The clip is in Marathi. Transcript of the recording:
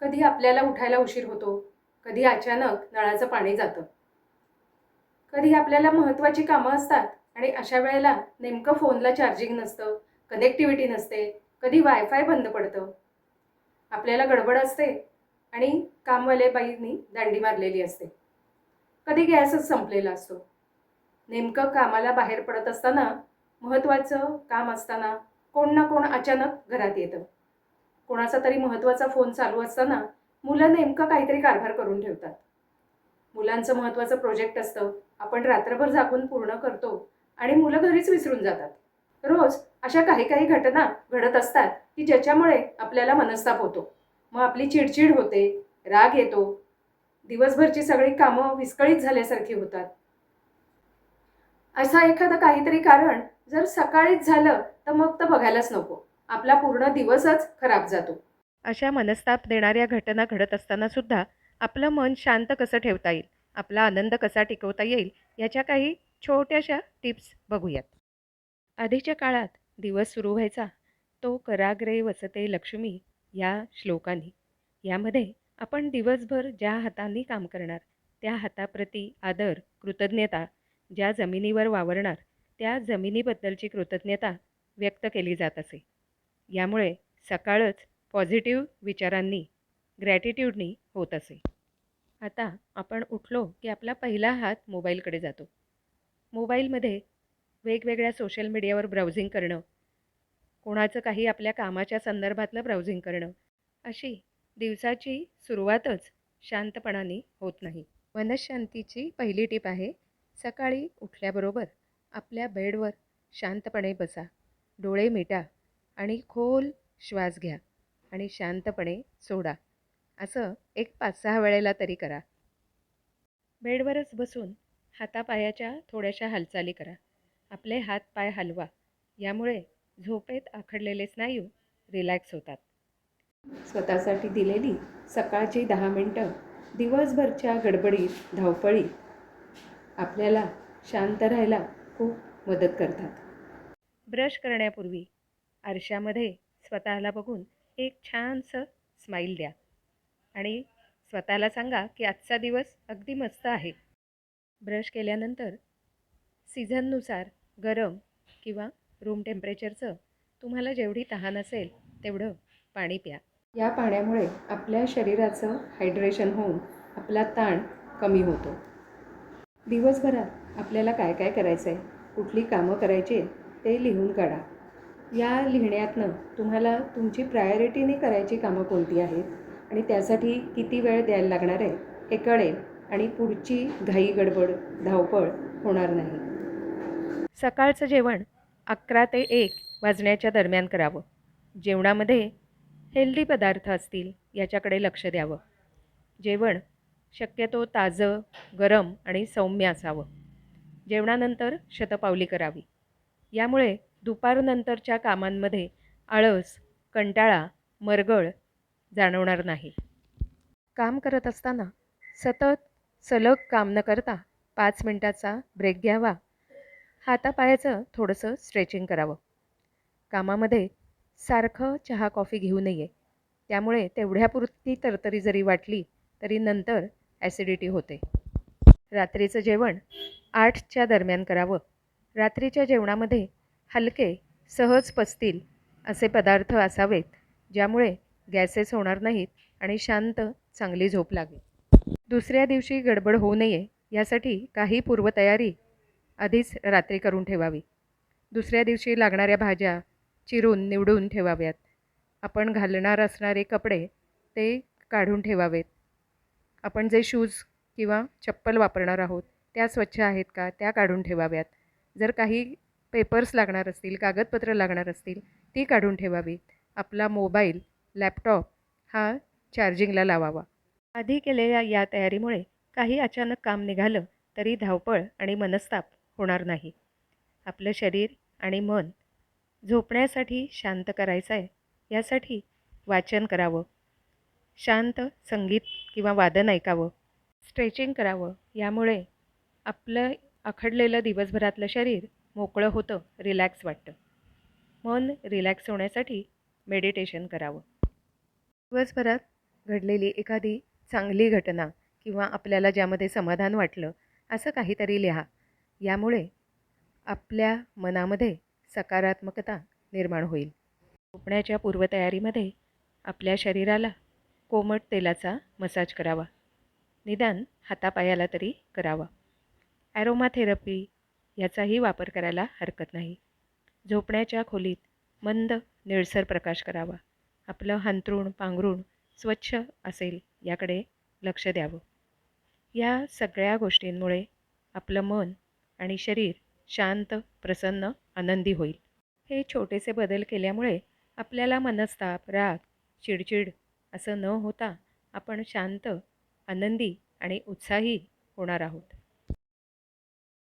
कधी आपल्याला उठायला उशीर होतो कधी अचानक नळाचं पाणी जातं. कधी आपल्याला महत्त्वाची कामं असतात आणि अशा वेळेला नेमकं फोनला चार्जिंग नसतं कनेक्टिव्हिटी नसते कधी वायफाय बंद पडतं. आपल्याला गडबड असते आणि कामवाले बाईंनी दांडी मारलेली असते. कधी गॅसच संपलेला असतो. नेमकं कामाला बाहेर पडत असताना महत्त्वाचं काम असताना कोण ना कोण अचानक घरात येतं. कोणाचा तरी महत्त्वाचा फोन चालू असताना मुलं नेमकं काहीतरी कारभार करून ठेवतात. मुलांचं महत्त्वाचं प्रोजेक्ट असतं आपण रात्रभर झाकून पूर्ण करतो आणि मुलं घरीच विसरून जातात. रोज अशा काही काही घटना घडत असतात की ज्याच्यामुळे आपल्याला मनस्ताप होतो. मग आपली चिडचिड होते राग येतो दिवसभरची सगळी कामं विस्कळीत झाल्यासारखी होतात. असं एखादं काहीतरी कारण जर सकाळीच झालं तर मग तर बघायलाच नको. आपला पूर्ण दिवसच खराब जातो. अशा मनस्ताप देणाऱ्या घटना घडत असताना सुद्धा आपलं मन शांत कसं ठेवता येईल? आपला आनंद कसा टिकवता येईल? याच्या काही छोट्याशा टिप्स बघूयात. आधीच्या काळात दिवस सुरू व्हायचा. तो कराग्रे वसते लक्ष्मी या श्लोकाने. यामध्ये आपण दिवसभर ज्या हातांनी काम करणार त्या हाताप्रती आदर कृतज्ञता ज्या जमिनीवर वावरणार त्या जमिनीबद्दलची कृतज्ञता व्यक्त केली जात असे. यामुळे सकाळच पॉझिटिव्ह विचारांनी ग्रॅटिट्यूडनी होत असे. आता आपण उठलो की आपला पहिला हात मोबाईलकडे जातो. मोबाईलमध्ये वेगवेगळ्या सोशल मीडियावर ब्राउझिंग करणं कोणाचं काही आपल्या कामाच्या संदर्भातलं ब्राउझिंग करणं अशी दिवसाची सुरुवातच शांतपणाने होत नाही. मनशांतीची पहिली टीप आहे सकाळी उठल्याबरोबर आपल्या बेडवर शांतपणे बसा. डोळे मिटा. आणि खोल श्वास घ्या आणि शांतपणे सोडा. असं एक पाच सहा वेळेला तरी करा. बेडवरच बसून हातापायाच्या थोड्याशा हालचाली करा. आपले हात पाय हलवा. यामुळे झोपेत आखडलेले स्नायू रिलॅक्स होतात. स्वतःसाठी दिलेली सकाळची दहा मिनटं दिवसभरच्या गडबडीत धावपळीत आपल्याला शांत राहायला खूप मदत करतात. ब्रश करण्यापूर्वी आरशामध्ये स्वतःला बघून एक छानसं स्माईल द्या. आणि स्वतःला सांगा की आजचा दिवस अगदी मस्त आहे. ब्रश केल्यानंतर सीझननुसार गरम किंवा रूम टेम्परेचरचं तुम्हाला जेवढी तहान असेल तेवढं पाणी प्या. या पाण्यामुळे आपल्या शरीराचं हायड्रेशन होऊन आपला ताण कमी होतो. दिवसभरात आपल्याला काय काय करायचं आहे कुठली कामं करायची ते लिहून काढा. या लिहिण्यातनं तुम्हाला तुमची प्रायोरिटीने करायची कामं कोणती आहेत? आणि त्यासाठी किती वेळ द्यायला लागणार आहे? हे कळेल. आणि पुढची घाई गडबड धावपळ होणार नाही. सकाळचं जेवण अकरा ते एक वाजण्याच्या दरम्यान करावं. जेवणामध्ये हेल्दी पदार्थ असतील याच्याकडे लक्ष द्यावं. जेवण शक्यतो ताजं गरम आणि सौम्य असावं. जेवणानंतर शतपावली करावी. यामुळे दुपारनंतरच्या कामांमध्ये आळस कंटाळा मरगळ जाणवणार नाही. काम करत असताना सतत सलग काम न करता पाच मिनटाचा ब्रेक घ्यावा. हातापायाचं थोडंसं स्ट्रेचिंग करावं. कामामध्ये सारखं चहा कॉफी घेऊ नये. त्यामुळे तेवढ्यापुरती तरतरी जरी वाटली तरी नंतर ॲसिडिटी होते. रात्रीचं जेवण आठच्या दरम्यान करावं. रात्रीच्या जेवणामध्ये हलके सहज पचतील असे पदार्थ असावेत ज्यामुळे गॅसेस होणार नाहीत आणि शांत चांगली झोप लागेल. दुसऱ्या दिवशी गडबड होऊ नये यासाठी काही पूर्वतयारी आधीच रात्री करून ठेवावी. दुसऱ्या दिवशी लागणाऱ्या भाज्या चिरून निवडून ठेवाव्यात. आपण घालणार असणारे कपडे ते काढून ठेवावेत. आपण जे शूज किंवा चप्पल वापरणार आहोत त्या स्वच्छ आहेत का त्या काढून ठेवाव्यात. जर काही पेपर्स लागणार असतील कागदपत्रं लागणार असतील ती काढून ठेवावी. आपला मोबाईल लॅपटॉप हा चार्जिंगला लावावा. आधी केलेल्या या तयारीमुळे काही अचानक काम निघालं तरी धावपळ आणि मनस्ताप होणार नाही. आपलं शरीर आणि मन झोपण्यासाठी शांत करायचं आहे यासाठी वाचन करावं. शांत संगीत किंवा वादन ऐकावं. स्ट्रेचिंग करावं यामुळे आपलं आखडलेलं दिवसभरातलं शरीर मोकळं होतं रिलॅक्स वाटतं. मन रिलॅक्स होण्यासाठी मेडिटेशन करावं. दिवसभरात घडलेली एखादी चांगली घटना किंवा आपल्याला ज्यामध्ये समाधान वाटलं असं काहीतरी लिहा. यामुळे आपल्या मनामध्ये सकारात्मकता निर्माण होईल. झोपण्याच्या पूर्वतयारीमध्ये आपल्या शरीराला कोमट तेलाचा मसाज करावा. निदान हातापायाला तरी करावा. ॲरोमा थेरपी याचाही वापर करायला हरकत नाही. झोपण्याच्या खोलीत मंद निळसर प्रकाश करावा. आपलं हंतरुण पांघरुण स्वच्छ असेल याकडे लक्ष द्यावं. या सगळ्या गोष्टींमुळे आपलं मन आणि शरीर शांत प्रसन्न आनंदी होईल. हे छोटेसे बदल केल्यामुळे आपल्याला मनस्ताप राग चिडचिड असं न होता आपण शांत आनंदी आणि उत्साही होणार आहोत.